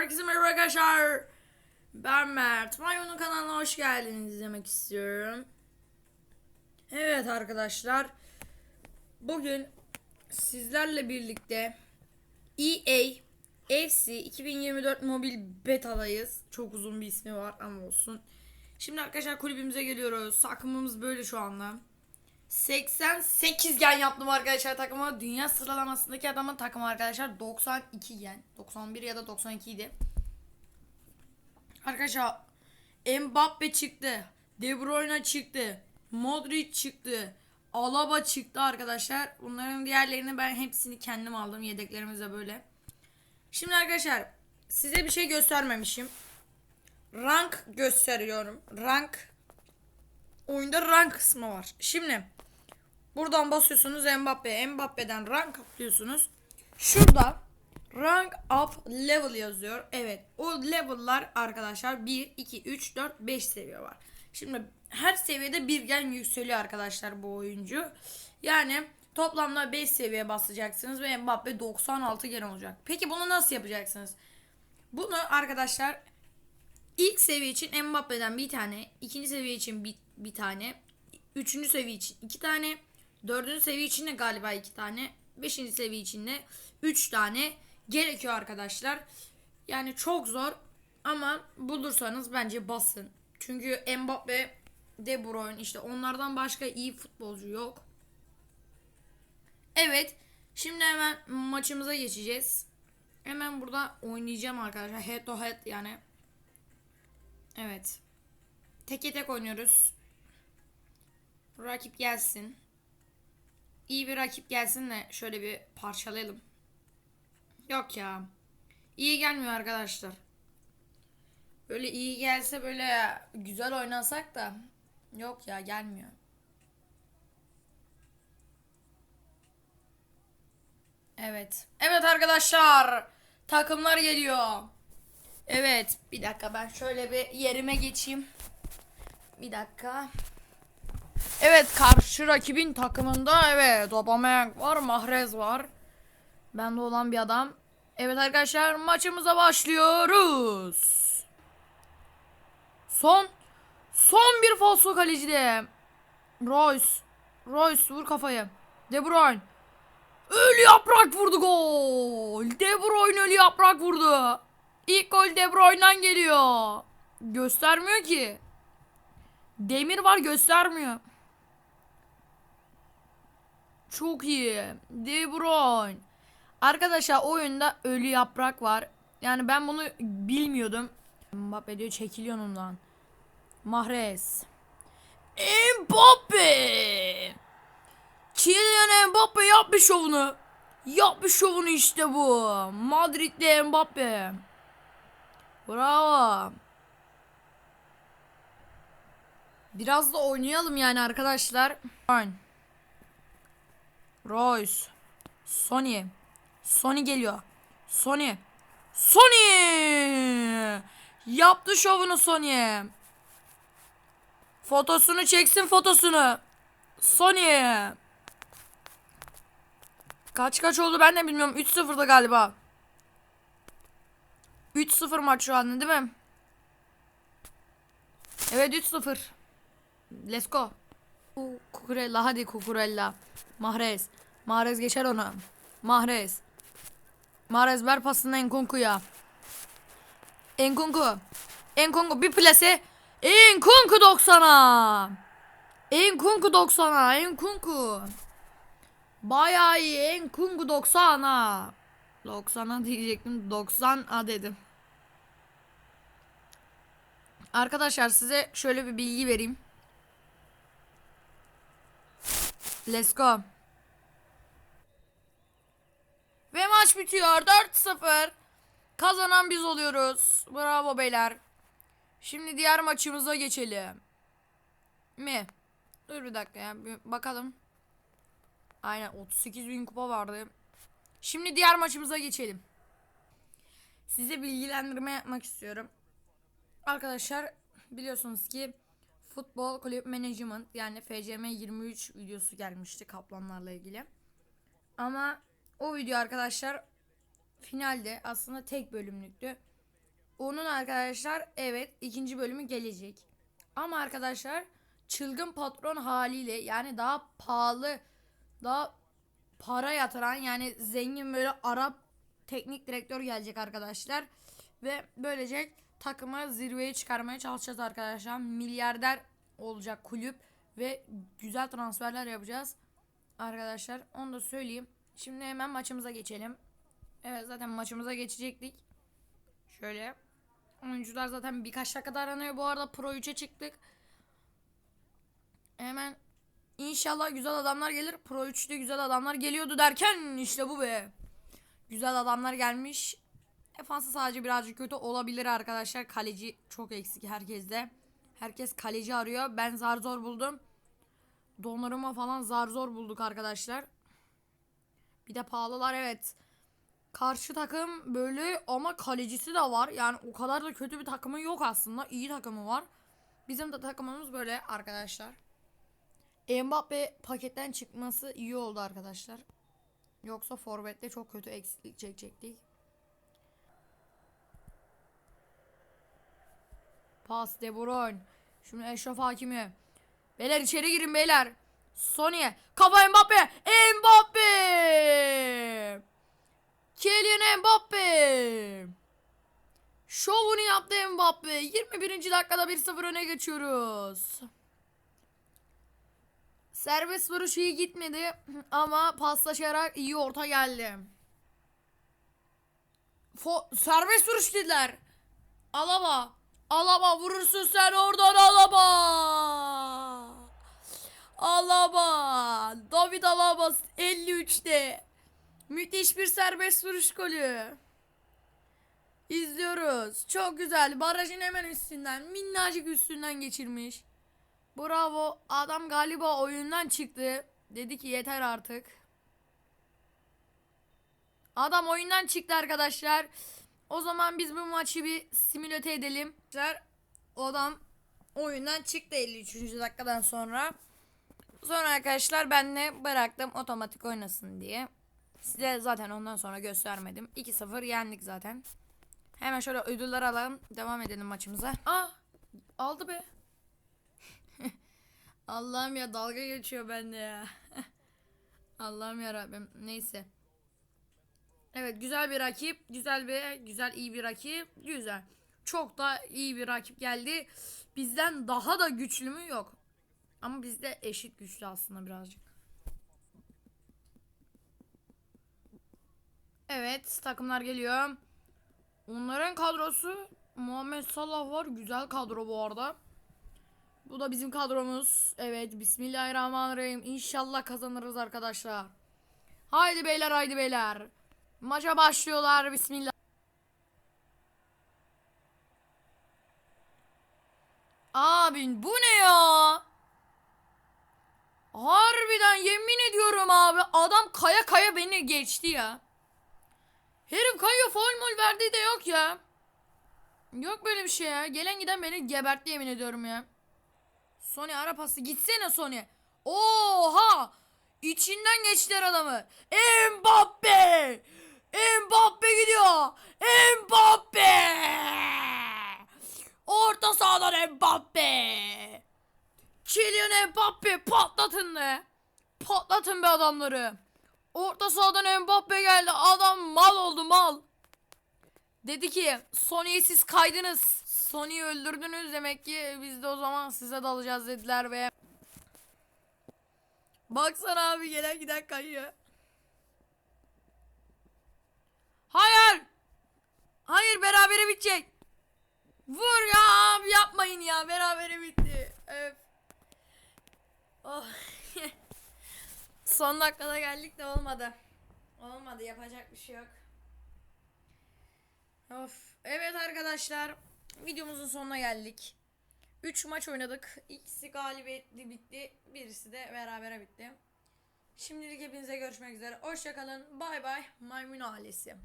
Herkese merhaba arkadaşlar. Ben Mert. Maymun'un kanalına hoş geldiniz demek istiyorum. Evet arkadaşlar. Bugün sizlerle birlikte EA FC 2024 mobil betadayız. Çok uzun bir ismi var ama olsun. Şimdi arkadaşlar kulübümüze geliyoruz. Takımımız böyle şu anda. 88 gen yaptım arkadaşlar takıma. Dünya sıralamasındaki adamın takımı arkadaşlar 92 gen. 91 ya da 92 idi. Arkadaşlar Mbappe çıktı. De Bruyne çıktı. Modric çıktı. Alaba çıktı arkadaşlar. Bunların diğerlerini ben hepsini kendim aldım. Yedeklerimize böyle. Şimdi arkadaşlar size bir şey göstermemişim. Rank gösteriyorum. Rank oyunda rank kısmı var. Şimdi buradan basıyorsunuz Mbappe. Mbappe'den rank atlıyorsunuz. Şurada rank up level yazıyor. Evet o level'lar arkadaşlar 1, 2, 3, 4, 5 seviye var. Şimdi her seviyede bir gen yükseliyor arkadaşlar bu oyuncu. Yani toplamda 5 seviye basacaksınız ve Mbappe 96 gen olacak. Peki bunu nasıl yapacaksınız? Bunu arkadaşlar İlk seviye için Mbappe'den bir tane, ikinci seviye için bir, bir tane, üçüncü seviye için iki tane, dördüncü seviye için de galiba iki tane, beşinci seviye için de üç tane gerekiyor arkadaşlar. Yani çok zor ama bulursanız bence basın. Çünkü Mbappe, De Bruyne işte onlardan başka iyi futbolcu yok. Evet. Şimdi hemen maçımıza geçeceğiz. Hemen burada oynayacağım arkadaşlar. Head to head yani. Evet. Teke tek oynuyoruz. Rakip gelsin. İyi bir rakip gelsin de şöyle bir parçalayalım. Yok ya. İyi gelmiyor arkadaşlar. Böyle iyi gelse böyle güzel oynasak da. Yok ya gelmiyor. Evet. Evet arkadaşlar. Takımlar geliyor. Evet. Bir dakika ben şöyle bir yerime geçeyim. Bir dakika. Evet karşı rakibin takımında evet Aubameyang var, Mahrez var. Bende olan bir adam. Evet arkadaşlar maçımıza başlıyoruz. Son son bir falso kalecide. Royce. Royce vur kafayı. De Bruyne. Ölü yaprak vurdu gol. De Bruyne ölü yaprak vurdu. İlk gol De Bruyne'dan geliyor. Göstermiyor ki. Demir var göstermiyor. Çok iyi. De Bruyne. Arkadaşlar oyunda ölü yaprak var. Yani ben bunu bilmiyordum. Mbappe diyor çekiliyor ondan. Mahrez. Mbappe. Kylian Mbappe yapmış şovunu. Yapmış şovunu işte bu. Madrid'de Mbappe. Bravo. Biraz da oynayalım yani arkadaşlar. Royce. Sony. Sony geliyor. Sony. Sony. Yaptı şovunu Sony. Fotosunu çeksin fotosunu. Sony. Kaç kaç oldu ben de bilmiyorum. 3-0'da galiba. 3-0 maç şu anda değil mi? Evet 3-0. Let's go. Kukurella hadi Kukurella. Mahrez. Mahrez geçer onu. Mahrez. Mahrez ver pasını Enkunku'ya. Enkunku. Enkunku bir plase. Enkunku 90'a. Enkunku 90'a. Enkunku. Bayağı iyi. Enkunku 90'a. 90'a diyecektim. 90'a dedim. Arkadaşlar size şöyle bir bilgi vereyim. Let's go. Ve maç bitiyor. 4-0. Kazanan biz oluyoruz. Bravo beyler. Şimdi diğer maçımıza geçelim. Mi? Dur bir dakika ya. Bir bakalım. Aynen 38 bin kupa vardı. Şimdi diğer maçımıza geçelim. Size bilgilendirme yapmak istiyorum. Arkadaşlar biliyorsunuz ki Futbol Kulüp Management yani FCM 23 videosu gelmişti kaplanlarla ilgili. Ama o video arkadaşlar finalde aslında tek bölümlüktü. Onun arkadaşlar evet ikinci bölümü gelecek. Ama arkadaşlar çılgın patron haliyle yani daha pahalı daha para yatıran yani zengin böyle Arap teknik direktör gelecek arkadaşlar. Ve böylece takımı zirveye çıkarmaya çalışacağız arkadaşlar. Milyarder olacak kulüp ve güzel transferler yapacağız. Arkadaşlar onu da söyleyeyim. Şimdi hemen maçımıza geçelim. Evet zaten maçımıza geçecektik. Şöyle. Oyuncular zaten birkaç dakikada aranıyor. Bu arada Pro 3'e çıktık. Hemen inşallah güzel adamlar gelir. Pro 3'te güzel adamlar geliyordu derken işte bu be. Güzel adamlar gelmiş. Defansı sadece birazcık kötü olabilir arkadaşlar. Kaleci çok eksik herkeste. Herkes kaleci arıyor. Ben zar zor buldum. Donnarumma falan zar zor bulduk arkadaşlar. Bir de pahalılar evet. Karşı takım böyle ama kalecisi de var. Yani o kadar da kötü bir takımı yok aslında. İyi takımı var. Bizim de takımımız böyle arkadaşlar. Mbappe paketten çıkması iyi oldu arkadaşlar. Yoksa forvette çok kötü eksiklik çekecektik. Pas De Bruyne. Şimdi Eşref Hakimi. Beyler içeri girin beyler. Sony. Kafa Mbappe. Mbappe. Kylian Mbappe. Şovunu yaptı Mbappe. 21. dakikada 1-0 öne geçiyoruz. Serbest vuruş iyi gitmedi ama paslaşarak iyi orta geldi. Fo serbest vuruş dediler. Alaba. Alaba vurursun sen oradan Alaba. Alaba. David Alaba 53'te. Müthiş bir serbest vuruş golü. İzliyoruz. Çok güzel. Barajın hemen üstünden. Minnacık üstünden geçirmiş. Bravo. Adam galiba oyundan çıktı. Dedi ki yeter artık. Adam oyundan çıktı arkadaşlar. O zaman biz bu maçı bir simüle edelim. O adam oyundan çıktı 53. dakikadan sonra. Sonra arkadaşlar ben de bıraktım otomatik oynasın diye. Size zaten ondan sonra göstermedim. 2-0 yendik zaten. Hemen şöyle ödüller alalım. Devam edelim maçımıza. Ah aldı be. Allah'ım ya dalga geçiyor bende ya. Allah'ım ya Rabbim. Neyse. Evet güzel bir rakip. Güzel bir güzel iyi bir rakip. Güzel. Çok da iyi bir rakip geldi. Bizden daha da güçlü mü yok. Ama bizde eşit güçlü aslında birazcık. Evet takımlar geliyor. Onların kadrosu Muhammed Salah var. Güzel kadro bu arada. Bu da bizim kadromuz. Evet bismillahirrahmanirrahim. İnşallah kazanırız arkadaşlar. Haydi beyler haydi beyler. Maça başlıyorlar bismillah. Abi bu ne ya? Harbiden yemin ediyorum abi adam kaya kaya beni geçti ya. Herif kayıyor foul mol verdiği de yok ya. Yok böyle bir şey ya. Gelen giden beni gebertti yemin ediyorum ya. Sony ara pası gitsene Sony. Oha! İçinden geçtiler adamı. Mbappe! Mbappe gidiyor. Mbappe! Orta sahadan Mbappe! Kylian Mbappe patlatın be. Patlatın be adamları. Orta sahadan Mbappe geldi. Adam mal oldu mal. Dedi ki Sony'yi siz kaydınız. Sony'yi öldürdünüz demek ki biz de o zaman size dalacağız dediler ve Baksana abi gelen giden kayıyor. Hayır. Hayır berabere bitecek. Vur ya yapmayın ya berabere bitti. Öf. Oh. Son dakikada geldik de olmadı. Olmadı yapacak bir şey yok. Of. Evet arkadaşlar. Videomuzun sonuna geldik. 3 maç oynadık. İkisi galibiyetli bitti. Birisi de berabere bitti. Şimdilik hepinize görüşmek üzere. Hoşçakalın. Bay bay. Maymun ailesi.